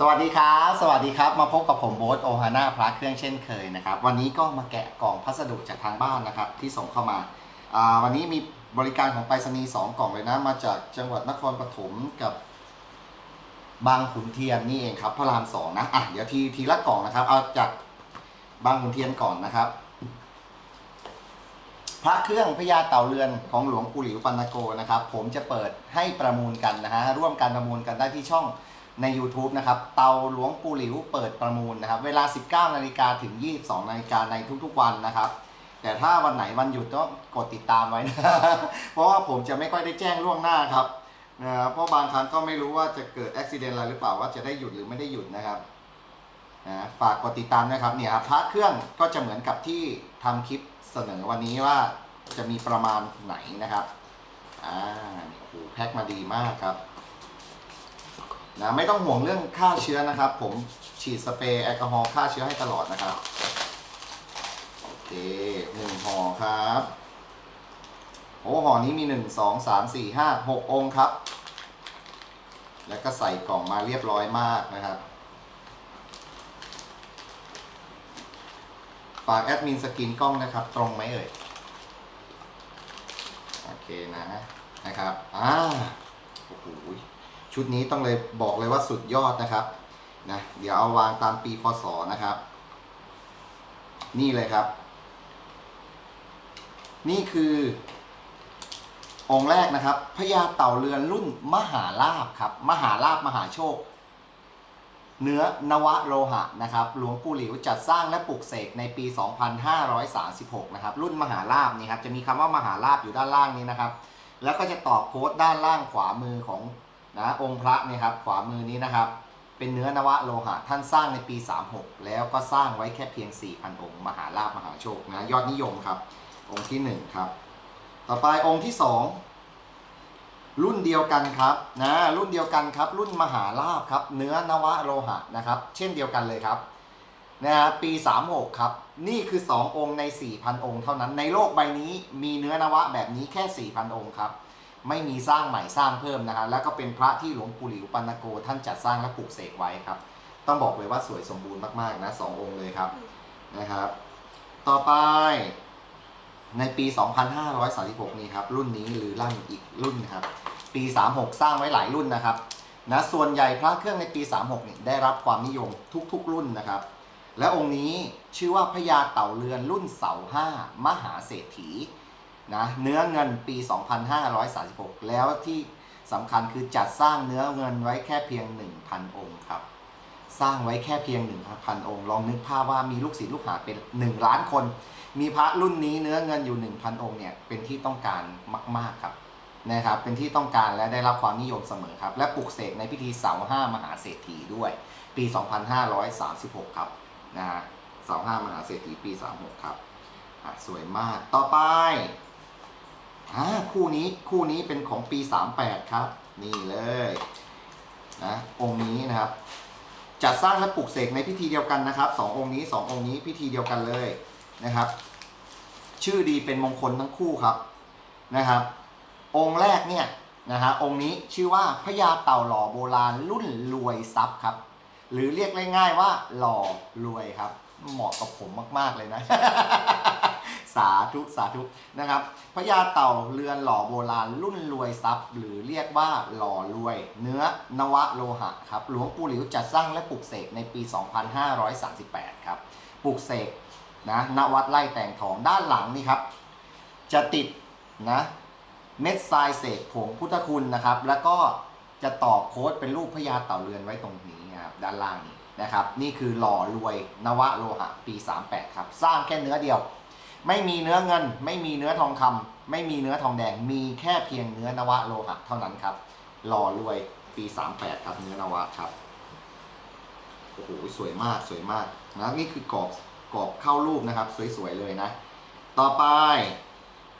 สวัสดีครับ สวัสดีครับ มาพบกับผมโบ๊ทโอฮาน่าพระเครื่องเช่นเคยนะครับ วันนี้ก็มาแกะกล่องพัสดุจากทางบ้านนะครับ ที่ส่งเข้ามาาวันนี้มีบริการของไปรษณีย์สองกล่องเลยนะ มาจากจังหวัดนครปฐมกับบางขุนเทียนนี่เองครับพระรามสองนะอะเดี๋ยวทีทีละกล่องนะครับ เอาจากบางขุนเทียนก่อนนะครับ พระเครื่องพญาเต่าเรือนของหลวงปู่หลิวปันโกนะครับ ผมจะเปิดให้ประมูลกันนะฮะร่วมกันประมูลกันได้ที่ช่อง ใน YouTube นะครับ เตาหลวงปูหลิวเปิดประมูลนะครับ เวลา 19 นาฬิกาถึง 22 นาฬิกาในทุกๆวันนะครับ แต่ถ้าวันไหนวันหยุดก็กดติดตามไว้นะ เพราะว่าผมจะไม่ค่อยได้แจ้งล่วงหน้าครับนะครับเพราะบางครั้งก็ไม่รู้ว่าจะเกิดอุบิเหตุอะไรหรือเปล่าว่าจะได้หยุดหรือไม่ได้หยุดนะครับนะฝากกดติดตามนะครับเนี่ยครับพระเครื่องก็จะเหมือนกับที่ทำคลิปเสนอวันนี้ว่าจะมีประมาณไหนนะครับอ่านี่โอ้โหแพ็คมาดีมากครับ นะไม่ต้องห่วงเรื่องฆ่าเชื้อนะครับ ผมฉีดสเปรย์แอลกอฮอล์ฆ่าเชื้อให้ตลอดนะครับโอเคหนึ่งห่อครับโอ้ห่อนี้มีหนึ่งสองสามสี่ห้าหกองค์ครับ แล้วก็ใส่กล่องมาเรียบร้อยมากนะครับฝากแอดมินสกินกล้องนะครับ ตรงไหมเอ่ยโอเคนะนะครับอ่าโอ้โห ชุดนี้ต้องเลยบอกเลยว่าสุดยอดนะครับนะเดี๋ยวเอาวางตามปีพศนะครับ นี่เลยครับ นี่คือองค์แรกนะครับพญาเต่าเรือนรุ่นมหาลาบครับ มหาลาบมหาโชค เนื้อนวโลหะนะครับหลวงปู่หลิวจัดสร้างและปลุกเสกในปี 2536 นะครับ รุ่นมหาลาบนี่ครับจะมีคำว่ามหาลาบอยู่ด้านล่างนี้นะครับ แล้วก็จะต่อโค้ดด้านล่างขวามือของ นะองค์พระเนี่ยครับขวามือนี้นะครับ เป็นเนื้อนวโลหะท่านสร้างในปี 36 แล้วก็สร้างไว้แค่เพียง 4,000 องค์ มหาลาบมหาโชคนะยอดนิยมครับ องค์ที่ 1 ครับ ต่อไปองค์ที่ 2 รุ่นเดียวกันครับนะรุ่นเดียวกันครับ รุ่นมหาลาบครับ เนื้อนวโลหะนะครับ เช่นเดียวกันเลยครับนะฮะปี 36 ครับ นี่คือ 2 องค์ใน 4,000 องค์เท่านั้นในโลกใบนี้มีเนื้อนวะแบบนี้แค่ 4,000 องค์ครับ ไม่มีสร้างใหม่สร้างเพิ่มนะฮะแล้วก็เป็นพระที่หลวงปู่หลิวปันโก ท่านจัดสร้างและปลูกเสกไว้ครับ ต้องบอกเลยว่าสวยสมบูรณ์มากๆนะสององค์เลยครับนะครับ ต่อไปในปี 2536 นี้ครับรุ่นนี้หรือลั่นอีกรุ่นครับปี 36 สร้างไว้หลายรุ่นนะครับนะส่วนใหญ่พระเครื่องในปี 36เนี่ยได้รับความนิยมทุกๆ รุ่นนะครับ และองค์นี้ชื่อว่าพญาเต่าเรือนรุ่นเสาห้ามหาเศรษฐี นะเนื้อเงินปี 2536 แล้วที่สำคัญคือจัดสร้างเนื้อเงินไว้แค่เพียง 1,000 องค์ครับ สร้างไว้แค่เพียง 1,000 องค์ ลองนึกภาพว่ามีลูกศิษย์ลูกหาเป็น 1 ล้านคน มีพระรุ่นนี้เนื้อเงินอยู่ 1,000 องค์เนี่ยเป็นที่ต้องการมาก ๆครับนะครับเป็นที่ต้องการและได้รับความนิยมเสมอครับ และปลุกเสกในพิธีเสาห้ามหาเศรษฐีด้วย ปี 2536 ครับนะฮะเสาห้ามหาเศรษฐีปี 36 ครับสวยมากต่อไป อ่าคู่นี้คู่นี้เป็นของปี 38 ครับ นี่เลยนะองค์นี้นะครับ จัดสร้างและปลุกเสกในพิธีเดียวกันนะครับสององค์นี้สององค์นี้พิธีเดียวกันเลยนะครับ ชื่อดีเป็นมงคลทั้งคู่ครับนะครับ องค์แรกเนี่ยนะฮะองค์นี้ชื่อว่าพญาเต่าหล่อโบราณรุ่นรวยทรัพย์ครับ หรือเรียกง่ายๆว่าหล่อรวยครับ เหมาะกับผมมากๆเลยนะ สาธุสาธุนะครับพญาเต่าเรือนหล่อโบราณรุ่นรวยทรัพย์ หรือเรียกว่าหล่อรวย เนื้อนวโลหะครับหลวงปู่หลิวจัดสร้างและปลุกเสกในปี 2538 ครับปลุกเสกนะณวัดไร่แต่งทองด้านหลังนี่ครับ จะติดนะเม็ดทรายเศษผงพุทธคุณนะครับ แล้วก็จะต่อโค้ดเป็นรูปพญาเต่าเรือนไว้ตรงนี้นะครับด้านล่างนี้นะครับ นี่คือหล่อรวยนวโลหะปี 38 ครับ สร้างแค่เนื้อเดียว ไม่มีเนื้อเงิน ไม่มีเนื้อทองคำไม่มีเนื้อทองแดง มีแค่เพียงเนื้อนวโลหะเท่านั้นครับหล่อรวยปี38ครับเนื้อนวะครับโอ้โหสวยมากสวยมากนะนี่คือกรอบกรอบเข้ารูปนะครับ สวยๆเลยนะ ต่อไป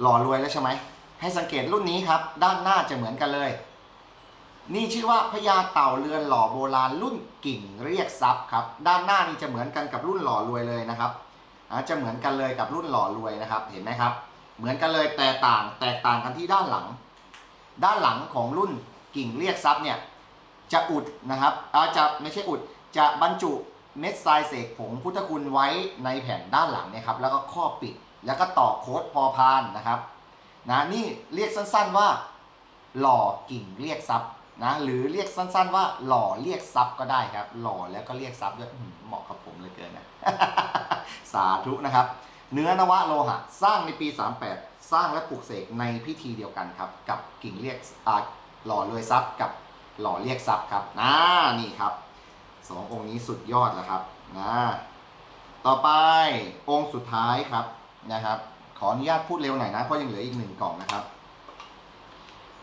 หล่อรวยแล้วใช่ไหมให้สังเกตรุ่นนี้ครับ ด้านหน้าจะเหมือนกันเลย นี่ชื่อว่าพญาเต่าเรือนหล่อโบราณรุ่นกิ่งเรียกทรัพย์ครับ ด้านหน้านี่จะเหมือนกันกับรุ่นหล่อรวยเลยนะครับ จะเหมือนกันเลยกับรุ่นหล่อรวยนะครับ เห็นไหมครับ เหมือนกันเลยแต่ต่างแตกต่างกันที่ด้านหลัง ด้านหลังของรุ่นกิ่งเรียกทรัพย์เนี่ยจะอุดนะครับอาจะไม่ใช่อุดจะบรรจุเม็ดทรายเสกผงพุทธคุณไว้ในแผ่นด้านหลังเนี่ยครับแล้วก็ครอปิดแล้วก็ต่อโค้ดพอพานนะครับนะนี่เรียกสั้นๆว่า หล่อกิ่งเรียกทรัพย์นะหรือเรียกสั้นๆว่าหล่อเรียกทรัพย์ก็ได้ครับ หล่อแล้วก็เรียกทรัพย์ด้วยเหมาะกับผมเลยเกินนะ สาธุนะครับ เนื้อนวะโลหะ สร้างในปี 38 สร้างและปลูกเสกในพิธีเดียวกันครับ กับกิ่งเรียกหล่อรวยทรัพย์กับหล่อเรียกทรัพย์ครับนะนี่ครับสององค์นี้สุดยอดแล้วครับนะต่อไปองค์สุดท้ายครับนะครับ ขออนุญาตพูดเร็วหน่อยนะเพราะยังเหลืออีกหนึ่งกล่องนะครับ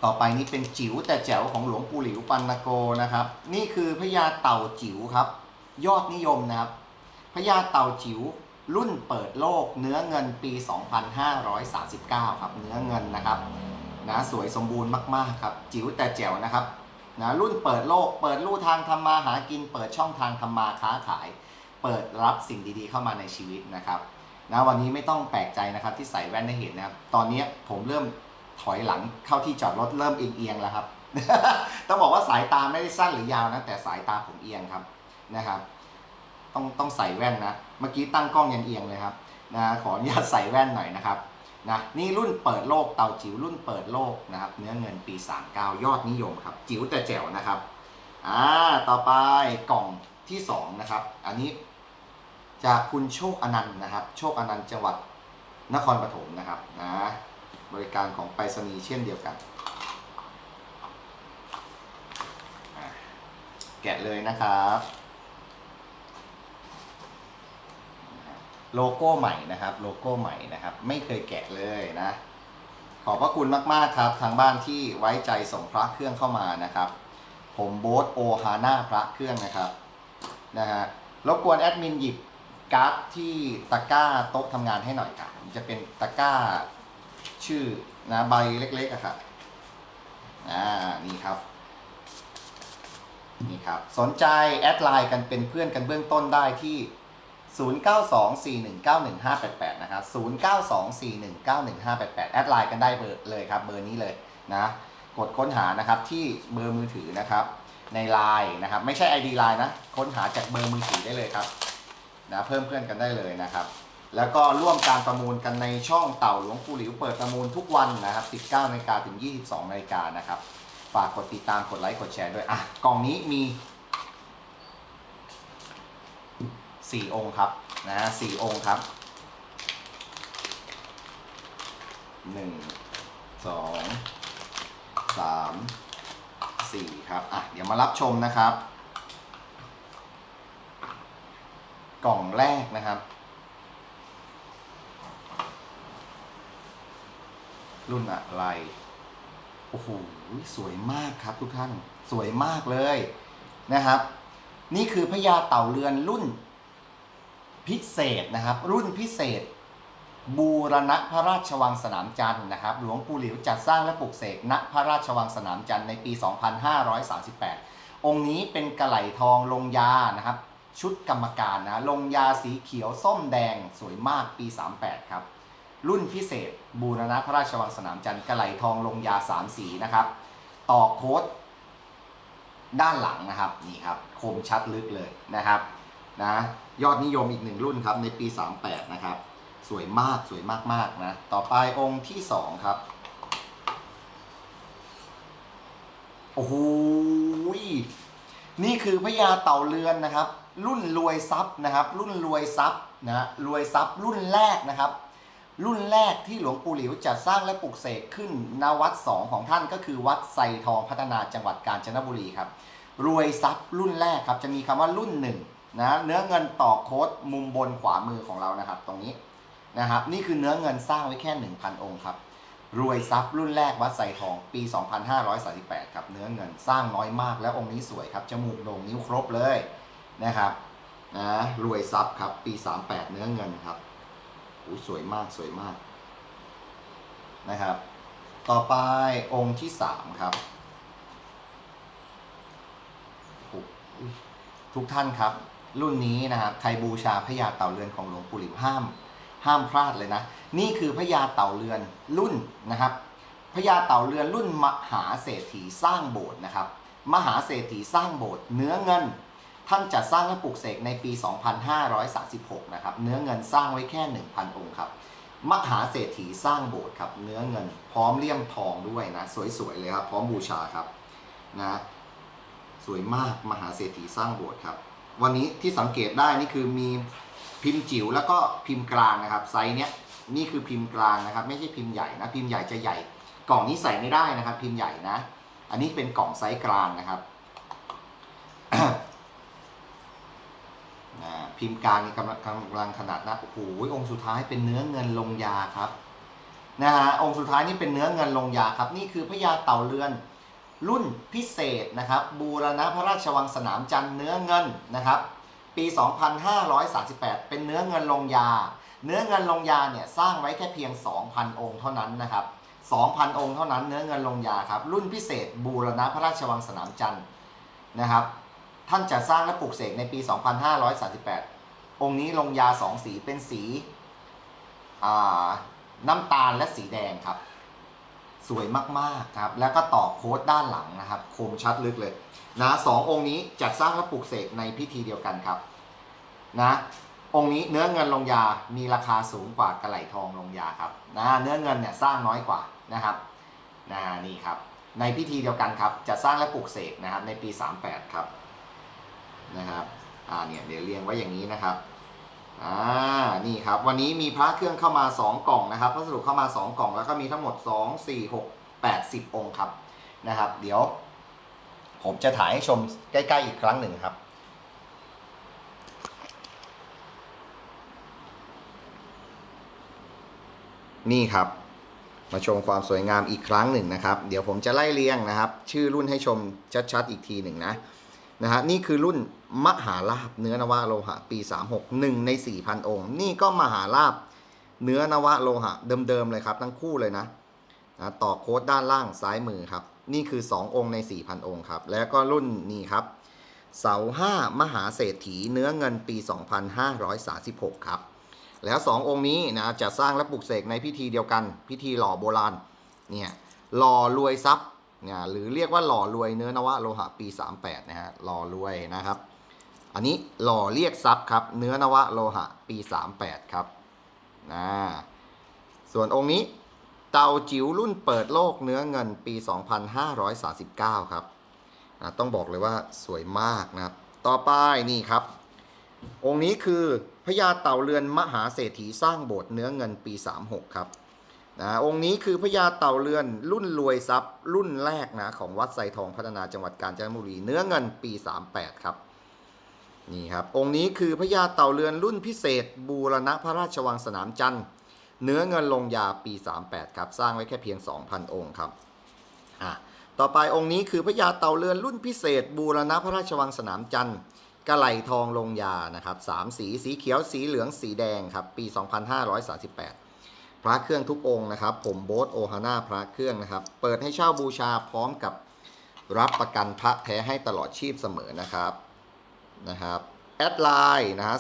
ต่อไปนี้เป็นจิ๋วแต่แจ๋วของหลวงปู่หลิวปันนโกนะครับ นี่คือพญาเต่าจิ๋วครับ ยอดนิยมนะครับ พญาเต่าจิ๋วรุ่นเปิดโลกเนื้อเงินปี 2539 ครับเนื้อเงินนะครับนะสวยสมบูรณ์มากๆครับ จิ๋วแต่แจ๋วนะครับนะรุ่นเปิดโลก เปิดลู่ทางทำมาหากิน เปิดช่องทางทำมาค้าขาย เปิดรับสิ่งดีๆ เข้ามาในชีวิตนะครับนะวันนี้ไม่ต้องแปลกใจนะครับที่ใส่แว่นได้เห็นนะครับ ตอนนี้ผมเริ่มถอยหลังเข้าที่จอดรถเริ่มเอียงๆแล้วครับ ต้องบอกว่าสายตาไม่ได้สั้นหรือยาวนะแต่สายตาผมเอียงครับนะครับ ต้องต้องใส่แว่นนะ เมื่อกี้ตั้งกล้องยังเอียงเลยครับนะขออนุญาตใส่แว่นหน่อยนะครับนะนี่รุ่นเปิดโลกเตาจิ๋วรุ่นเปิดโลกนะครับเนื้อเงินปี 39 ยอดนิยมครับ จิ๋วแต่แจ๋วนะครับอ่าต่อไปกล่องที่สองนะครับอันนี้จากคุณโชคอนันต์นะครับ โชคอนันต์จังหวัดนครปฐมนะครับนะบริการของไปรษณีย์เช่นเดียวกัน แกะเลยนะครับ โลโก้ใหม่นะครับโลโก้ใหม่นะครับ ไม่เคยแกะเลยนะ ขอบพระคุณมากๆครับทางบ้านที่ไว้ใจส่งพระเครื่องเข้ามานะครับ ผมโบ๊ทโอฮาน่าพระเครื่องนะครับนะฮะรบกวนแอดมินหยิบการ์ดที่ตะกร้าโต๊ะทำงานให้หน่อยครับจะเป็นตะกร้าชื่อนะใบเล็กๆอะครับอ่านี่ครับนี่ครับ สนใจแอดไลน์กันเป็นเพื่อนกันเบื้องต้นได้ที่ 0924191588 นะครับ 0924191588 แอดไลน์กันได้เบอร์เลยครับเบอร์นี้เลยนะ กดค้นหานะครับที่เบอร์มือถือนะครับ ในไลน์นะครับ ไม่ใช่ ID ไลน์นะ ค้นหาจากเบอร์มือถือได้เลยครับนะเพิ่มเพื่อนกันได้เลยนะครับ แล้วก็ร่วมการประมูลกันในช่องเต่าหลวงปู่หลิวเปิดประมูลทุกวันนะครับ 19นาฬิกาถึง 22นาฬิกานะครับ ฝากกดติดตามกดไลค์กดแชร์ด้วยอะกล่องนี้มี สี่องค์ครับนะสี่องค์ครับหนึ่งสองสามสี่ครับอะเดี๋ยวมารับชมนะครับ กล่องแรกนะครับ รุ่นอะไรโอ้โหสวยมากครับทุกท่านสวยมากเลยนะครับ นี่คือพญาเต่าเรือนรุ่น พิเศษนะครับ รุ่นพิเศษ บูรณะพระราชวังสนามจันทร์นะครับ หลวงปู่หลิวจัดสร้างและปลูกเสกณพระราชวังสนามจันทร์ในปี 2538 องค์นี้เป็นกระไหลทองลงยานะครับ ชุดกรรมการนะลงยาสีเขียวส้มแดงสวยมากปี 38 ครับรุ่นพิเศษ บูรณะพระราชวังสนามจันทร์กระไหลทองลงยาสามสีนะครับ ต่อโค้ดด้านหลังนะครับนี่ครับ คมชัดลึกเลยนะครับ นะยอดนิยมอีกหนึ่งรุ่นครับในปี 38 นะครับ สวยมากสวยมากๆนะ ต่อไปองค์ที่ 2 ครับ โอ้โหนี่คือพญาเต่าเรือนนะครับ รุ่นรวยทรัพย์นะครับ รุ่นรวยทรัพย์นะรวยทรัพย์รุ่นแรกนะครับ รุ่นแรกที่หลวงปู่หลิวจัดสร้างและปลูกเสกขึ้นณวัดสองของท่านก็คือวัดไซทองพัฒนาจังหวัดกาญจนบุรีครับ รวยทรัพย์รุ่นแรกครับจะมีคำว่ารุ่นหนึ่ง นะเนื้อเงินต่อโค้ดมุมบนขวามือของเรานะครับ ตรงนี้นะครับนี่คือเนื้อเงินสร้างไว้แค่ 1,000 องค์ครับรวยทรัพย์รุ่นแรกวัดไซทองปี 2538 ครับ เนื้อเงินสร้างน้อยมากแล้วองค์นี้สวยครับจมูกโด่งนิ้วครบเลยนะครับนะรวยทรัพย์ครับปี 38 เนื้อเงินครับอู้สวยมากสวยมากนะครับ ต่อไปองค์ที่สามครับทุกท่านครับ รุ่นนี้นะครับใครบูชาพญาเต่าเรือนของหลวงปู่หลิวห้าม ห้ามพลาดเลยนะ นี่คือพญาเต่าเรือนรุ่นนะครับพญาเต่าเรือนรุ่นมหาเศรษฐีสร้างโบสถ์นะครับ มหาเศรษฐีสร้างโบสถ์เนื้อเงิน ท่านจัดสร้างและปลูกเสกในปี 2536 นะครับ เนื้อเงินสร้างไว้แค่ 1,000 องค์ครับ มหาเศรษฐีสร้างโบสถ์ครับ เนื้อเงิน พร้อมเลี่ยมทองด้วยนะ สวยๆเลยครับ พร้อมบูชาครับนะ สวยมากมหาเศรษฐีสร้างโบสถ์ครับ วันนี้ที่สังเกตได้นี่คือมีพิมพ์จิ๋วแล้วก็พิมพ์กลางนะครับไซส์เนี้ยนี่คือพิมพ์กลางนะครับ ไม่ใช่พิมพ์ใหญ่นะพิมพ์ใหญ่จะใหญ่ กล่องนี้ใส่ไม่ได้นะครับ พิมพ์ใหญ่นะ อันนี้เป็นกล่องไซส์กลางนะครับพิมพ์กลางนี่กำลังกำลังขนาดนะโอ้โหองค์สุดท้ายเป็นเนื้อเงินลงยาครับนะฮะองค์สุดท้ายนี่เป็นเนื้อเงินลงยาครับ นี่คือพญาเต่าเรือน รุ่นพิเศษนะครับบูรณะพระราชวังสนามจันทร์เนื้อเงินนะครับ ปี 2538 เป็นเนื้อเงินลงยา เนื้อเงินลงยาเนี่ยสร้างไว้แค่เพียง 2,000 องค์เท่านั้นนะครับ 2,000 องค์เท่านั้นเนื้อเงินลงยาครับรุ่นพิเศษบูรณะพระราชวังสนามจันทร์นะครับ ท่านจะสร้างและปลูกเสกในปี 2538 องค์นี้ลงยาสองสีเป็นสีน้ำตาลและสีแดงครับ สวยมากๆครับแล้วก็ต่อโค้ดด้านหลังนะครับคมชัดลึกเลยนะสององค์นี้จัดสร้างและปลูกเสกในพิธีเดียวกันครับนะองค์นี้เนื้อเงินลงยา มีราคาสูงกว่ากระไหลทองลงยาครับนะเนื้อเงินเนี่ยสร้างน้อยกว่านะครับนะนี่ครับ ในพิธีเดียวกันครับจะสร้างและปลูกเสกนะครับในปี 38 ครับนะครับอ่าเนี่ยเดี๋ยวเรียงไว้อย่างนี้นะครับ อ่า นี่ครับ วันนี้มีพระเครื่องเข้ามา 2 กล่องนะครับพัสดุเข้ามา 2 กล่อง แล้วก็มีทั้งหมด 2 4 6 8 10 องค์ครับ นะครับ เดี๋ยว ผมจะถ่ายให้ชมใกล้ ๆ อีกครั้งหนึ่งครับ นี่ครับ มาชมความสวยงามอีกครั้งหนึ่งนะครับ เดี๋ยวผมจะไล่เรียงนะครับ ชื่อรุ่นให้ชมชัด ๆ อีกทีหนึ่งนะ นะฮะนี่คือรุ่นมหาลาบเนื้อนวะโลหะ ปี 36 1 ใน 4,000 องค์ นี่ก็มหาลาบเนื้อนวะโลหะ เดิมๆเลยครับ ทั้งคู่เลยนะนะต่อโค้ดด้านล่างซ้ายมือครับ นี่คือ 2 องค์ใน 4,000 องค์ครับ แล้วก็รุ่นนี้ครับ เสา5มหาเศรษฐีเนื้อเงินปี 2536 ครับ แล้ว 2 องค์นี้นะจะสร้างและปลุกเสกในพิธีเดียวกัน พิธีหล่อโบราณเนี่ยหล่อรวยทรัพย์ นี่ยหรือเรียกว่าหล่อรวยเนื้อนวะโลหะปี 38 นะฮะหล่อรวยนะครับ อันนี้หล่อเรียกทรัพย์ครับ เนื้อนวะโลหะปี 38 ครับนะส่วนองค์นี้เตาจิ๋วรุ่นเปิดโลกเนื้อเงินปี 2539 ครับนะต้องบอกเลยว่าสวยมากนะครับ ต่อไปนี่ครับ องค์นี้คือพญาเต่าเรือนมหาเศรษฐีสร้างโบสถ์เนื้อเงินปี 36 ครับ นะองค์นี้คือพญาเต่าเรือนรุ่นรวยทรัพย์รุ่นแรกนะของวัดไซทองพัฒนาจังหวัดกาญจนบุรี เนื้อเงินปี 38 ครับนี่ครับองค์นี้คือพญาเต่าเรือนรุ่นพิเศษ บูรณะพระราชวังสนามจันทร์เนื้อเงินลงยาปี 38 ครับ สร้างไว้แค่เพียง 2,000 องค์ครับอะต่อไปองค์นี้คือพญาเต่าเรือนรุ่นพิเศษ บูรณะพระราชวังสนามจันทร์กระไหลทองลงยานะครับสามสีสีเขียวสีเหลืองสีแดงครับปี 2538 พระเครื่องทุกองค์นะครับ ผมโบ๊ทโอฮาน่าพระเครื่องนะครับ เปิดให้เช่าบูชาพร้อมกับรับประกันพระแท้ให้ตลอดชีพเสมอนะครับนะครับแอดไลน์นะฮะ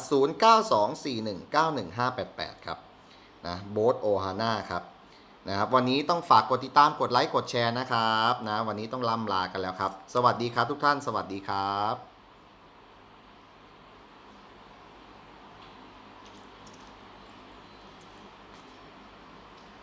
0924191588ครับนะโบ๊ทโอฮาน่าครับนะครับ วันนี้ต้องฝากกดติดตามกดไลค์กดแชร์นะครับนะวันนี้ต้องล่ำลากันแล้วครับ สวัสดีครับทุกท่านสวัสดีครับ